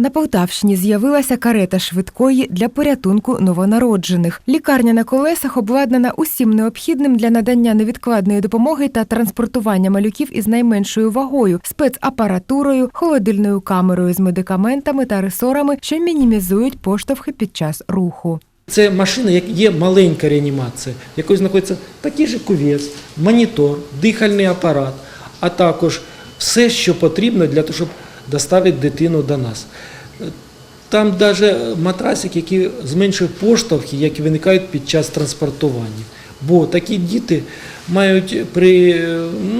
На Полтавщині з'явилася карета швидкої для порятунку новонароджених. Лікарня на колесах обладнана усім необхідним для надання невідкладної допомоги та транспортування малюків із найменшою вагою, спецапаратурою, холодильною камерою з медикаментами та ресорами, що мінімізують поштовхи під час руху. Це машина, як є маленька реанімація, в якої знаходиться такий же кувець, монітор, дихальний апарат, а також все, що потрібно для того, щоб доставити дитину до нас. Там навіть матрасик, який зменшує поштовхи, які виникають під час транспортування. Бо такі діти мають при,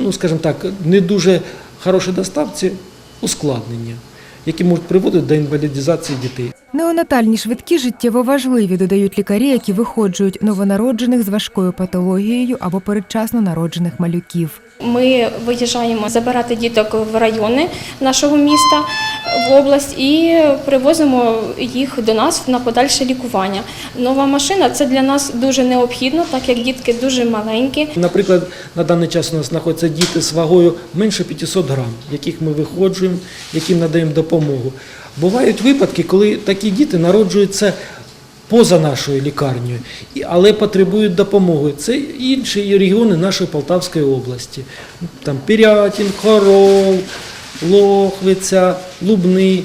ну скажімо так, не дуже хорошій доставці ускладнення, які можуть приводити до інвалідизації дітей. Неонатальні швидкі життєво важливі, додають лікарі, які виходжують новонароджених з важкою патологією або передчасно народжених малюків. Ми виїжджаємо забирати діток в райони нашого міста, в область і привозимо їх до нас на подальше лікування. Нова машина це для нас дуже необхідно, так як дітки дуже маленькі. Наприклад, на даний час у нас знаходяться діти з вагою менше 500 грам, яких ми виходжуємо, яким надаємо допомогу. Бувають випадки, коли такі діти народжуються поза нашою лікарнею, але потребують допомоги. Це інші регіони нашої Полтавської області. Там Пірятін, Хорол, Лохвиця, Лубни.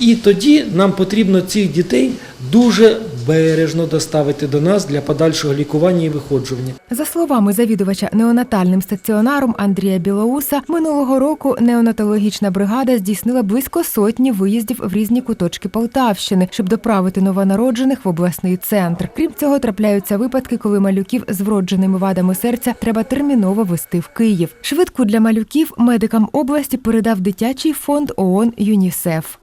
І тоді нам потрібно цих дітей дуже бережно доставити до нас для подальшого лікування і виходжування. За словами завідувача неонатальним стаціонаром Андрія Білоуса, минулого року неонатологічна бригада здійснила близько сотні виїздів в різні куточки Полтавщини, щоб доправити новонароджених в обласний центр. Крім цього, трапляються випадки, коли малюків з вродженими вадами серця треба терміново вести в Київ. Швидку для малюків медикам області передав дитячий фонд ООН ЮНІСЕФ.